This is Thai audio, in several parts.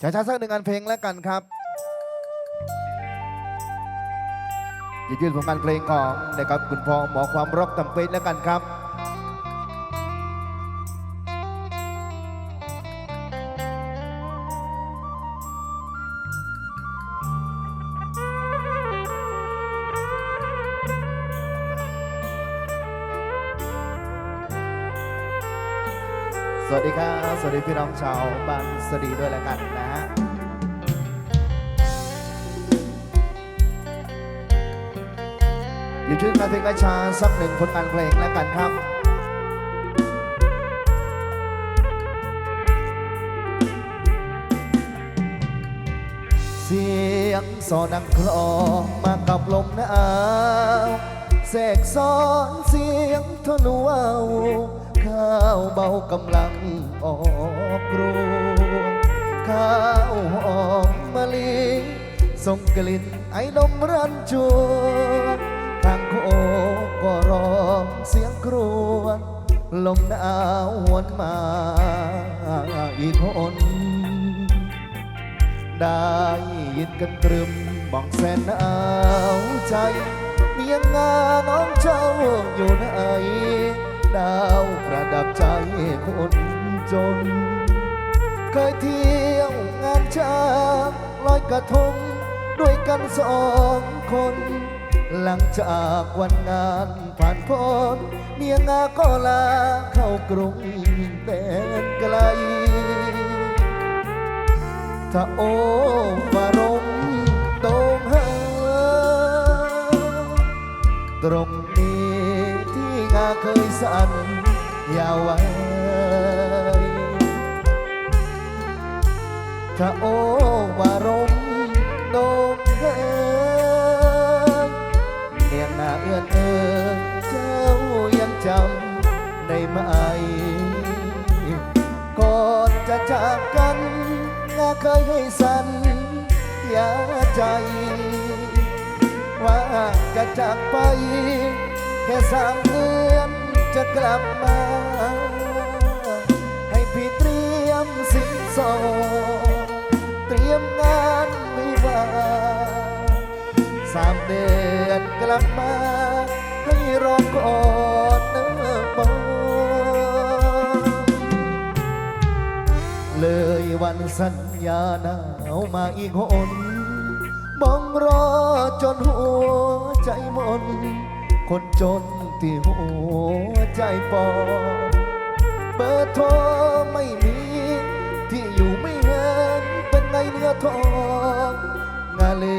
ช้าๆสักหนึ่งงานเพลงแล้วกันครับยืดยืนผลงานเพลงของนะครับคุณพ่อหมอความรักตำเป็นแล้วกันครับ ดีพี่น้องชาวบานสดีด้วยแล้วกันนะฮะอยู่ชื่องานเพลงกระชาสักหนึ่งผลงานเพลงแล้วกันครับเสียงสอดังคลอมากับลมหนาวแสกซ้อนเสียงทนวาว ข้าวเบากำลังออกรวงข้าวหอมมะลิส่งกลิ่นไอ้นมรันจวนทางโคก็ร้องเสียงครวญลมหนาวหวนมาอีกคนได้ยินกันตรึมบอกแสนหนาวใจเมียงงาน้องเจ้าอยู่ไหน ดาวประดับใจคนจน เคยเที่ยวงานช้างลอยกระทงด้วยกันสองคน หลังจากวันงานผ่านพ้นเมียงาก็ลาเข้ากรุงแต่ไกลถ้าโอวารมตรงหาต เคยสั่นยาวไว้ถ้าโอวารมตรงหาเนียงหน้าเอื้อนเอินเจ้ายังจำได้ไหมก่อนจะจากกันงาเคยให้สัญญาใจ ว่าจะจากไป แค่สามเดือน จะกลับมา ให้พี่เตรียมสินสอดเตรียมงานวิวาสามเดือนกลับมา ให้รอก่อนเนื้อบอเลยวันสัญญาหนาวมาอีกคนมองรอจนหัวใจมน คนจน ที่หัวใจปอเบอร์โทรไม่มี ที่อยู่ไม่เห็นเป็นไงเนื้อทองงาลื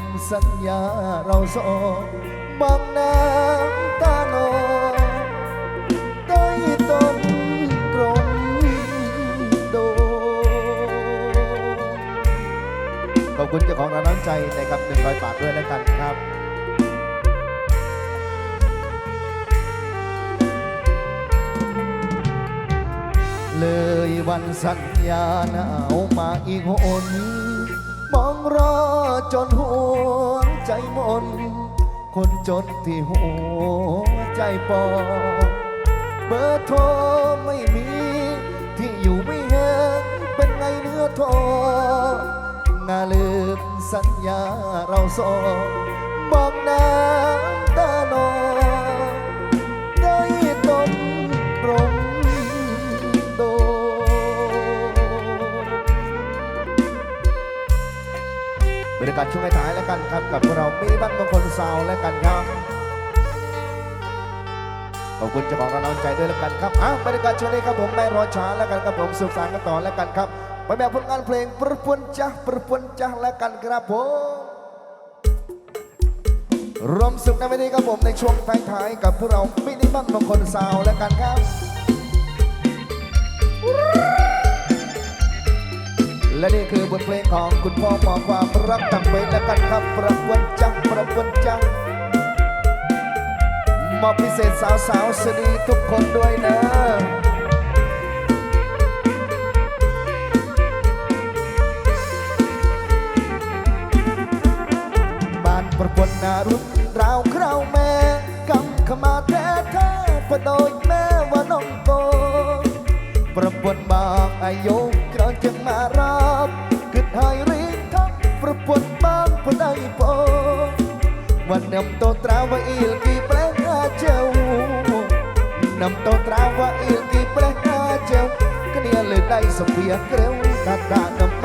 มสัญญาเราสองมองน้ำตาโนองต้ต้นกรงโด ขอบคุณเจ้าของร้านน้ำใจนะครับหนึ่งร้อยบาทด้วยแล้วกันครับ เลยวันสัญญาหนาวมาอีกหนมองรอจนหัวใจมน คนจนที่หัวใจปอเบอร์โทรไม่มี ที่อยู่ไม่เห็นเป็นไงเนื้อทองงาลืมสัญญาเราสองบอกน้ำตา บรรยากาศช่วงท้ายแล้วกันครับ กับพวกเรามีบ้านมงคลซาวแล้วกันครับขอบคุณเจ้าของร้านน้ำใจด้วยแล้วกันครับอะบรรยากาศช่วงนี้ครับผมไม่รอช้าแล้วกันครับผมสุขสันต์กันต่อแล้วกันครับไปแบบผลงานเพลงประพวนจ้าประพวนจ้าแล้วกันครับผมรวมสุขในวันนี้ครับผมในช่วงท้ายๆกับพวกเรามินิมัมมงคลซาวแล้วกันครับ และนี่คือบทเพลงของคุณพ่อหมอความรักต่างเป็นแล้วกันครับประพวนจ้าประพวนจ้ามอบพิเศษสาวสาวสดีทุกคนด้วยนะบ้านประพนนารุนราวคราวแม่กำขมาแท้แท้ประโดยแม่ว่าน้องโตประพนบางอายุ Nam to trava ilki pleha jau Nam to trava ilki pleha jau គ្នាលើដៃសភាក្រៅកាតានំ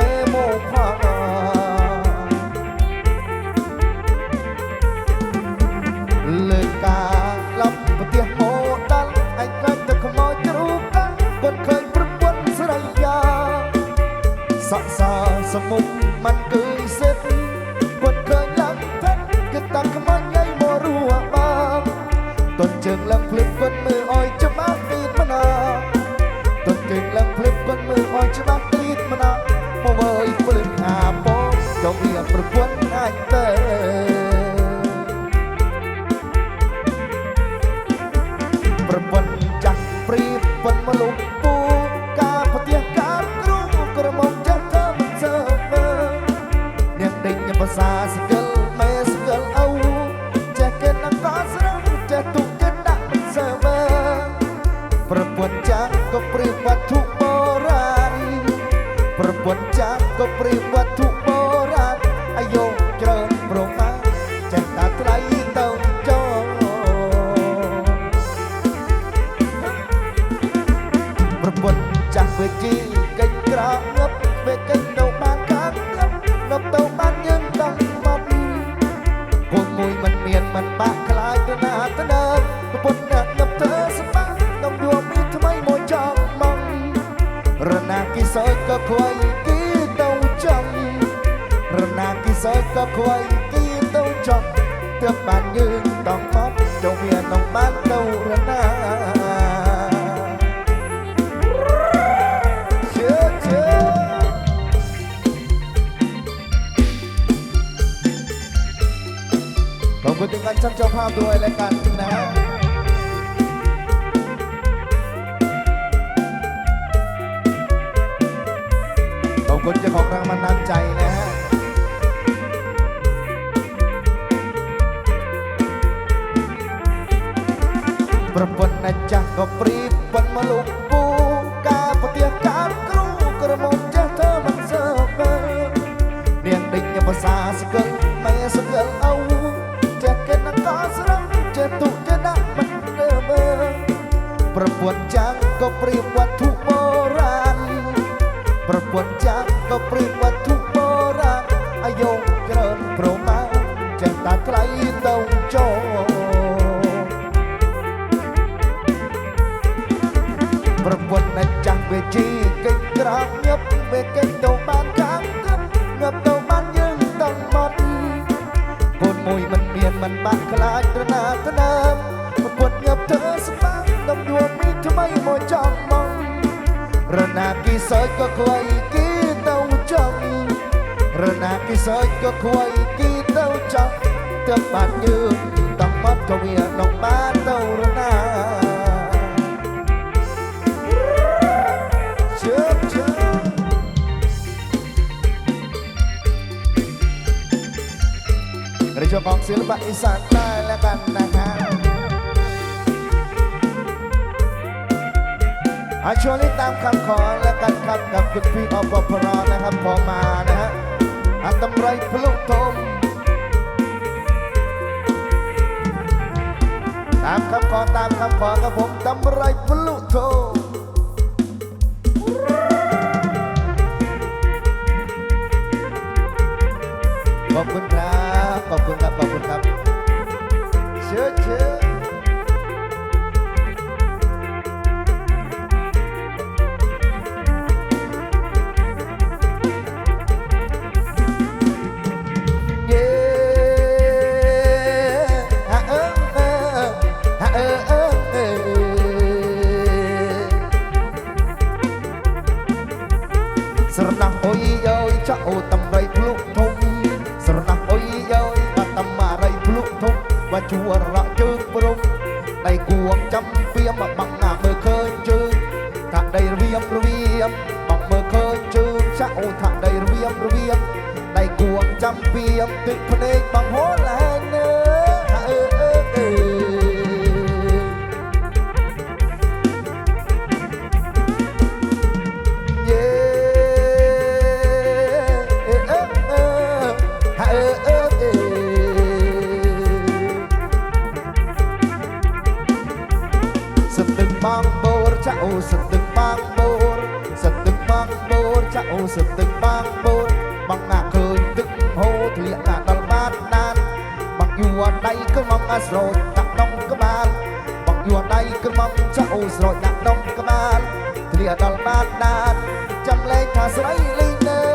សាស្កិលមេស្កិលអោចេះកិនអង្កស្រងចេះទុកចិត្តដាក់មិនសើមើប្រពន្ធចាស់ក៏ព្រៀបវត្ថុបុរាណប្រពន្ធចាស់ក៏ព្រៀបវត្ថុ nàng kia sẽ có khoai kia tâu chọn Tước bàn như đóng móc Châu miền nóng mát đâu ra nàng ขอบคุณถึงการช่างเจ้าภาพด้วยและกันนะขอบคุณเจ้าของรางวัลน้ำใจนะ ប្រពន្ធណាចាស់ក៏ព្រៀបប៉ុនមកលោកពូការប្រទះការគ្រូក្រមុំចាស់ធ្វើមិនសើបើនាងដេញភាសាស្កិលម៉ែស្កិលអោចេះកិនអង្កស្រងចេះទុចេះដាក់មិនដើមើប្រពន្ធចាស់ក៏ព្រៀបវត្ថុបុរាណប្រពន្ធចាស់ក៏ព្រៀ ងឹបវាកិច្ចទៅបានកាងងឹបងឹបទៅបានយើងដឹងមកកូនមួយមិនមានមិនបាក់ខ្លាចត្រណាត្នើមប្រពន្ធងឹបធ្វើស្បាតំយួនមានថ្មីមកចំមងរណាគីសើចក៏ខ្វៃគីទៅចំរណាគីសើចក៏ខ្វៃគីទៅចំទើបបានយើងតំមកក៏វានំបានទៅរណា ช่วงของศิลปะอีสานใต้แล้วกันนะครับอาชวงนี้ตามคำขอแล้วกันครับกับคุณพี่อปพรนะครับขอมานะฮะอัตำไรพลุทมตามคำขอตามคำขอครับผมตำไรพลุทมขอบคุณครับ kap kap kap kap ជួររកជើងព្រំដៃគួងចាំពៀមបាំងណាមើលឃើញជើងថាដៃរវាមរវាមបាំងមើលឃើញជើងចាក់អូថាដៃរវាមរវាមដៃគួងចាំពៀមទឹកភ្នែកបាំងហូរឡើង សទឹកបាងបូនបងណាឃើញទឹកហូរធ្លាក់ណាដល់បាតណានបងយួរដៃក៏មកអាស្រោចដាក់ដុំក្បាលបងយួរដៃក៏មកចាក់អូស្រោចដាក់ដុំក្បាលធ្លាក់ដល់បាតណានចាំលែងថាស្រីលេងនៅ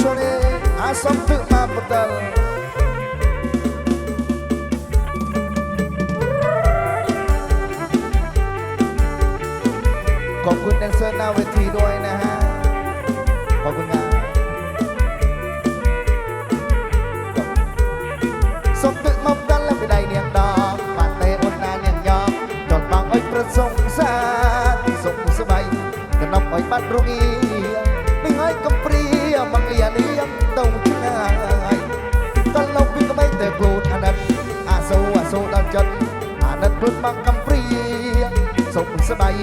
បែកក្រមុំឈុនេះអាសំទឹកមកបតលขอบคุณแดนเซอร์หน้าเวทีด้วยนะฮะ ขอบคุณครับ សុំទឹកមកដល់ពីដៃនាងដងបានតែអូនណានាងយ៉ងចង់បងអុយប្រសងសាសុខសบายកណប់អុយបាត់រងីនឹងឲ្យកំព្រា មកលៀនាងទៅឆ្ងាយតលប់ពីក្មេងតែខ្លួនអាណិតអាសូរអាសូរដល់ចិត្តអាណិតខ្លួនមកកំព្រាសុខសบาย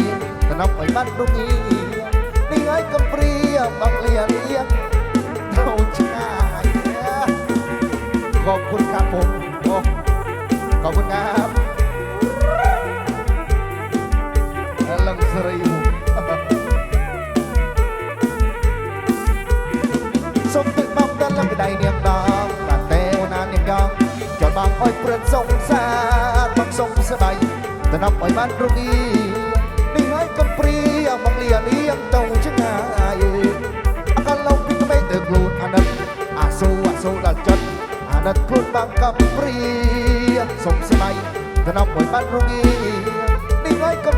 កណប់អុយបាត់រងីនឹងឲ្យកំព្រាមកលៀនាងទៅឆ្ងាយ ขอบคุณครับผมโอ้ขอบคุณครับ ដល់លំដៃនាងដងបានតែអូនណានាងយ៉ងចោលបងអុយព្រិនសងសារបងសុំស្បៃតំណប់អុយបានរុងីនេះហើយកំព្រាមកលៀនាងទៅឆ្ងាយអកលងពីក្មេងទៅខ្លួនអាណិតអាសូរអាសូរដល់ចិត្តអាណិតខ្លួនបងកំព្រាសុំស្បៃតំណប់មួយបាត់រងីនេះហើយកំព្រាមក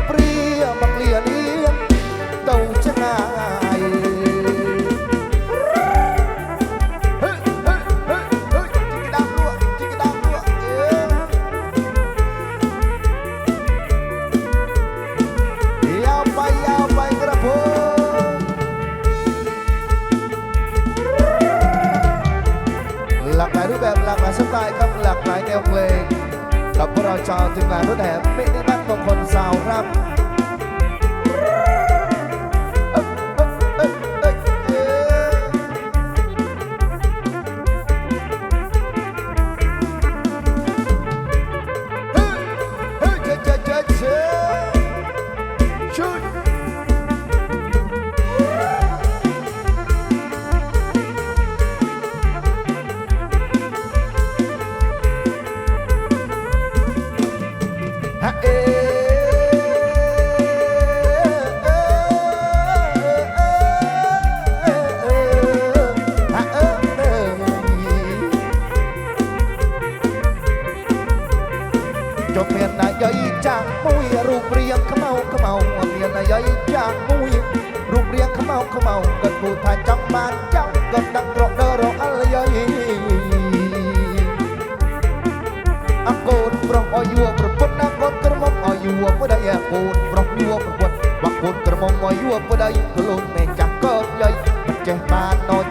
កូនក្រមុំឲ្យយួរប្តីខ្លួនមេចាស់កើតយាយមិនចេះបានណចៅ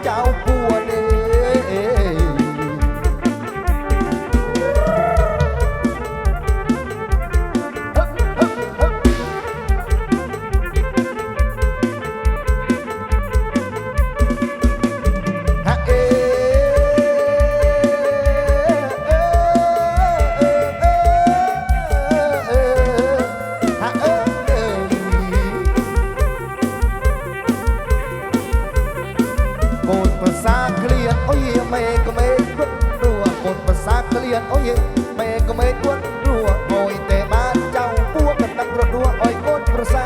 ប្រសា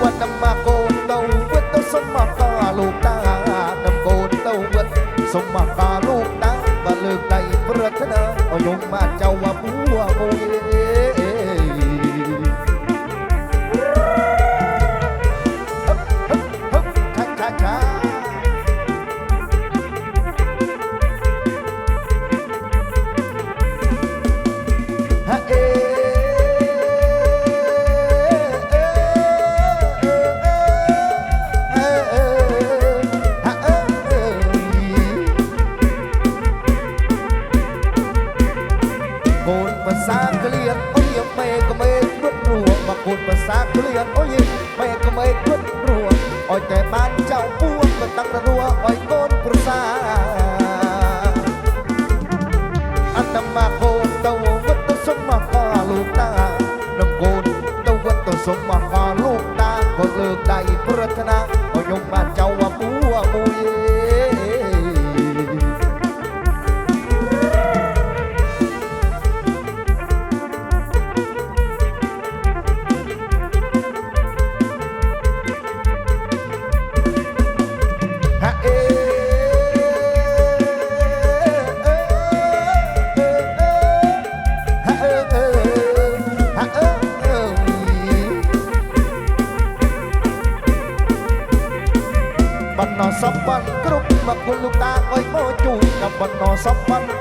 វត្តមកូនទៅវត្តទៅសុំមកតាលោកតាតំកូនទៅវត្តសុំមកតាលោកតាបើលើកដៃប្រថ្នាអយមមកចៅអពួរមួយ មេកមេគ្រប់ព្រោះមកគុណភាសាគ្លៀនអូយមេកមេគ្រប់ព្រោះអោយតែបានចៅពួងក៏តាំងរួអោយកូនប្រសាអត្តមាគូនទៅវត្តសុំមកកលោកតានឹងគូនទៅវត្តសុំមកកលោកតាក៏លើកដៃប្រាថ្នាអោយខ្ញុំបានចៅពួងមួយ សពបានគ្រប់មកគុលលោកតាអើយមកជួយដល់បណ្ដោះសពបាន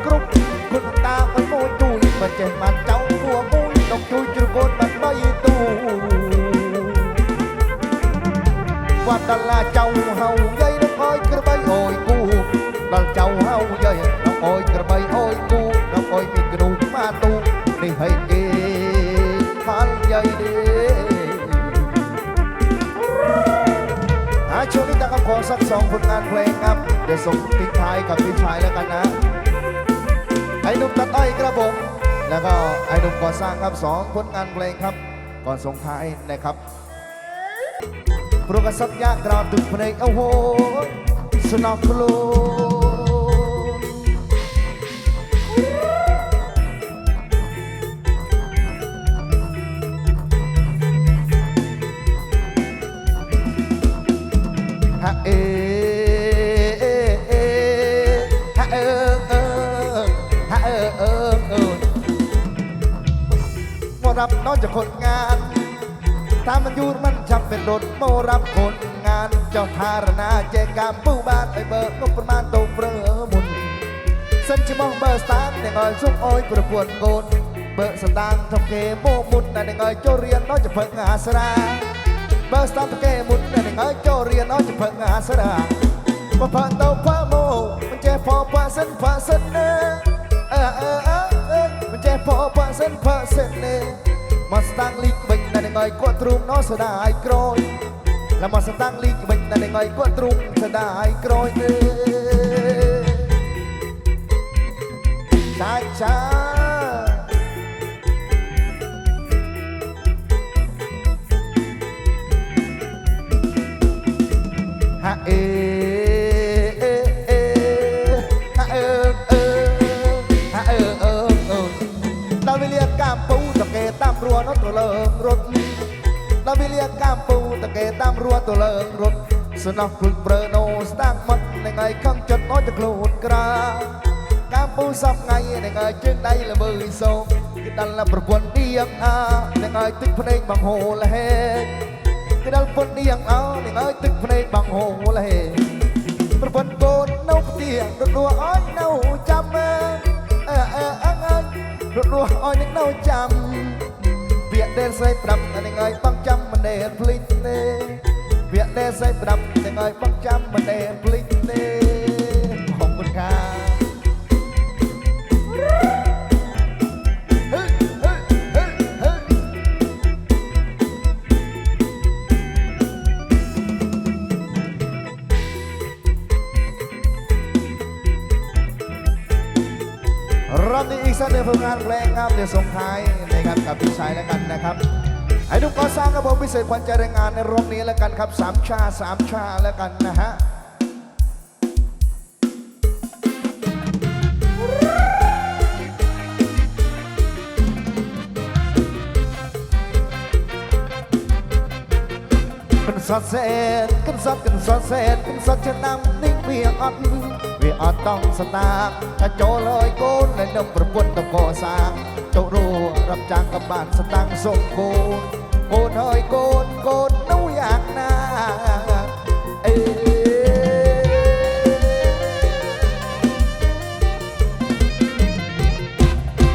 งานเพลงครับ ก่อนส่งท้ายนะครับโปรกสักยากราวดึกเพลงโอ้โหสนอบสลน รับน้องจากคนงาน ถ้ามันยูรมันจำเป็นรถโมรับคนงาน เจ้าธารณาแจกามปูบ้านไปเบิกงบประมาณตรงเปรอมุนส้นจะมองเบอร์สตาร์ในงอยซุกอ้อยประกวดโกนเบอร์สตางค์ทำเกโมมุนในงอยโจเรียนน้อยจะเพิ่งอาสราเบอร์สตางค์ทำเกมุนในงอยโจเรียนน้อยจะเพิ่งอาสรามาผ่านเต้าฟ้าโมมันแจพอผ่าเส้นผ่าเส้นเนเอ អើអើអើអើមិនចេះពោប៉ាសិនផាសិននេះមកស្តាំងលីកវិញតែនឹងឲ្យគាត់ទ្រូងនោះសដាយក្រោយឡាមកស្តាំងលីកវិញតែនឹងឲ្យគាត់ទ្រូងសដាយក្រោយទេតាចាហាក់អេ รัวนตัวเลิงรถเราไปเรียกกามปูตะเกตามรัวตัวเลิงรถสนอกคลุกเบรโนสตางมันในไงข้างจนน้อยจะกลูดกรากามปูสับไงในไงจึงได้ละเบยโซกิดันละประกวนเดียงอาในไงตึกพนัยบางโหละเฮกิดันปนเดียงเอาในไงตึกพนัยบางโหละเฮ ប្រពន្ធកូននៅផ្ទះរត់រស់អើយនៅចាំអើអើអើអើអើរត់រស់អើយនឹងនៅចាំ ពាក្យដែលស្រីប្រាប់តែនឹងឲ្យបងចាំមិនដែលភ្លេចទេពាក្យដែលស្រីប្រាប់តែនឹងឲ្យបងចាំមិនដែលភ្លេចទេហុំមិនខារ៉ាប់នេះអ៊ីសានដែលធ្វើងานភ្លេងងាប់ដែលសុំខៃ นะครับกับพี่ชายแล้วกันนะครับให้ทุกก่อสร้างครับผมพิเศษพันจะรายงานในรอบนี้แล้วกันครับสามชาสามชาแล้วกันนะฮะกันสอดเสนกันสอดกันสอดเสนกันสอดจะนำนิ่งเวียงอัดเวียงอัดต้องสตาร์ถ้าโจเลยโกนและนมประปุ่นตะโกสาง เจ้ารู้รับจ้างกับบ้านสตังสมบูรณ์โกนเอยโกนโกนนู้อยากนาเอ้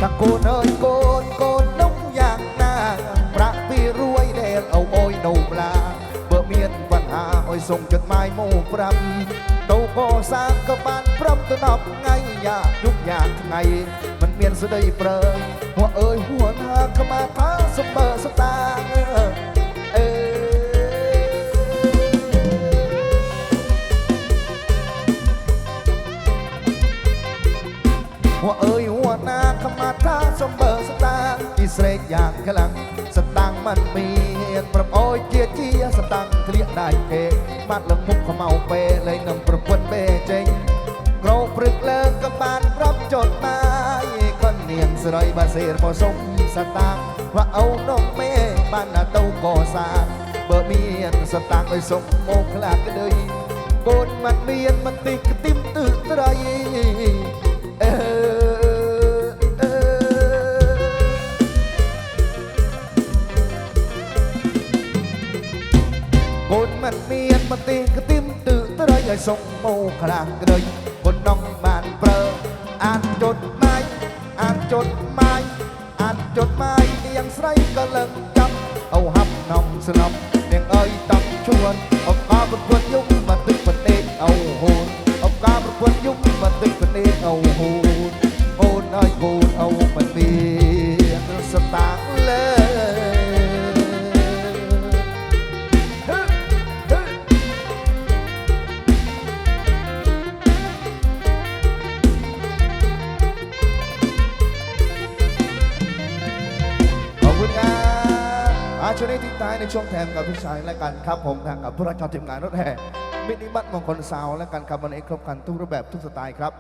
ถ้าโกนเฮยโกนโกนนู้อยากนาพระพี่รวยเดลเอาโอ้ยนูปลาเบื่อเมียนปัญหาโอ้ยส่งจดหมายโม่ปรำโตโกสร้างกับบานพร้อมตันอบไงอยากยุกยากไง មានស្ដីប្រើហួអើយហួថាក្មាថាសម្បើសតាអេហួអើយហួណាក្មាថាសម្បើសតាអ៊ីស្រេកយ៉ាងខ្លាំងសតាំងមិនមានប្រអយជាតិជាសតាំងធ្លាកដៃពេកបាត់លំមុខខ្មៅពេលេងនឹងប្រពន្ធពេចេញក្រោព្រឹកលើកក៏បានប្រាប់ចត់បាន នាងស្រីបាសេរក៏សុំសតាំងថាអូនងមេបានណាទៅកសាងបើមានសតាំងឲ្យសុំមកខ្លាក្ដីកូនមិនមានមិនទីក្ទីមទិសត្រីអឺូនមិនមានមតិក្ទីមទិសត្រីឲ្យសុំមកខ្លាំងក្រីប៉ុណ្ណងបានប្រើអានចត់ ចុតម៉ាយអានចុតម៉ាយនាងស្រីក៏លឹងចាប់អូហាប់នំស្នប់នាងអើយតង់ជួនអបការប្រពន្ធយុគមកទឹកប្រទេសអូហូនអបការប្រពន្ធយុគមកទឹកប្រទេសអូហូន องแทมกับพี่ชายและกันครับผมทางกับผู้รับชมทีมงานรถแห่มินิบัตมงคลสาวและกันครับวันนี้ครบกันทุกรูปแบบทุกสไตล์ครับ